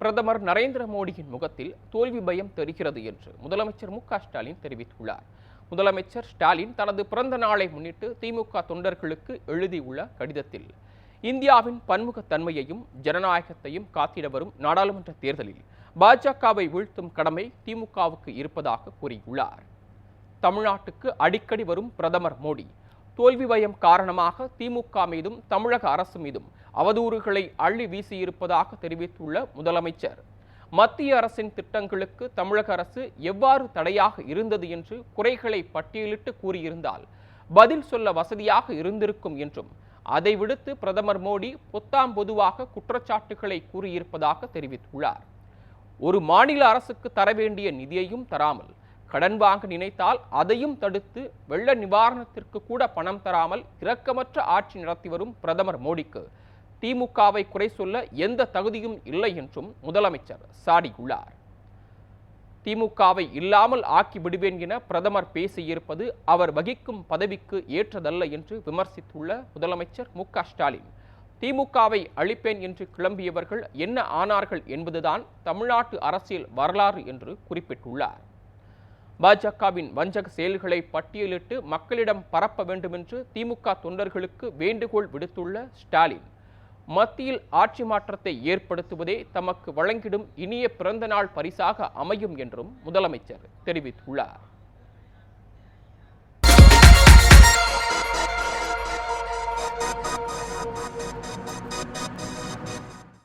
பிரதமர் நரேந்திர மோடியின் முகத்தில் தோல்வி பயம் தெரிகிறது என்று முதலமைச்சர் மு ஸ்டாலின் தெரிவித்துள்ளார். முதலமைச்சர் ஸ்டாலின் தனது பிறந்த நாளை முன்னிட்டு திமுக தொண்டர்களுக்கு எழுதியுள்ள கடிதத்தில் இந்தியாவின் பன்முகத்தன்மையையும் ஜனநாயகத்தையும் காத்திட வரும் நாடாளுமன்ற தேர்தலில் பாஜகவை வீழ்த்தும் கடமை திமுகவுக்கு இருப்பதாக கூறியுள்ளார். தமிழ்நாட்டுக்கு அடிக்கடி வரும் பிரதமர் மோடி தோல்வி பயம் காரணமாக திமுக மீதும் தமிழக அரசு மீதும் அவதூறுகளை அள்ளி வீசியிருப்பதாக தெரிவித்துள்ள முதலமைச்சர். மத்திய அரசின் திட்டங்களுக்கு தமிழக அரசு எவ்வாறு தடையாக இருந்தது என்று குறைகளை பட்டியலிட்டு கூறியிருந்தால் பதில் சொல்ல வசதியாக இருந்திருக்கும் என்றும் அதை விடுத்து பிரதமர் மோடி பொத்தாம் பொதுவாக குற்றச்சாட்டுகளை கூறியிருப்பதாக தெரிவித்துள்ளார். ஒரு மாநில அரசுக்கு தர வேண்டிய நிதியையும் தராமல் கடன் வாங்க நினைத்தால் அதையும் தடுத்து வெள்ள நிவாரணத்திற்கு கூட பணம் தராமல் இரக்கமற்ற ஆட்சி நடத்தி வரும் பிரதமர் மோடிக்கு திமுகவை குறை சொல்ல எந்த தகுதியும் இல்லை என்றும் முதலமைச்சர் சாடியுள்ளார். திமுகவை இல்லாமல் ஆக்கி விடுவேன் என பிரதமர் பேசியிருப்பது அவர் வகிக்கும் பதவிக்கு ஏற்றதல்ல என்று விமர்சித்துள்ள முதலமைச்சர் மு ஸ்டாலின். திமுகவை அழிப்பேன் என்று கிளம்பியவர்கள் என்ன ஆனார்கள் என்பதுதான் தமிழ்நாட்டு அரசியல் வரலாறு என்று குறிப்பிட்டுள்ளார். பாஜகவின் வஞ்சக செயல்களை பட்டியலிட்டு மக்களிடம் பரப்ப வேண்டுமென்று திமுக தொண்டர்களுக்கு வேண்டுகோள் விடுத்துள்ள ஸ்டாலின். மத்தியில் ஆட்சி மாற்றத்தை ஏற்படுத்துவதே தமக்கு வழங்கிடும் இனிய பிறந்தநாள் பரிசாக அமையும் என்றும் முதலமைச்சர் தெரிவித்துள்ளார்.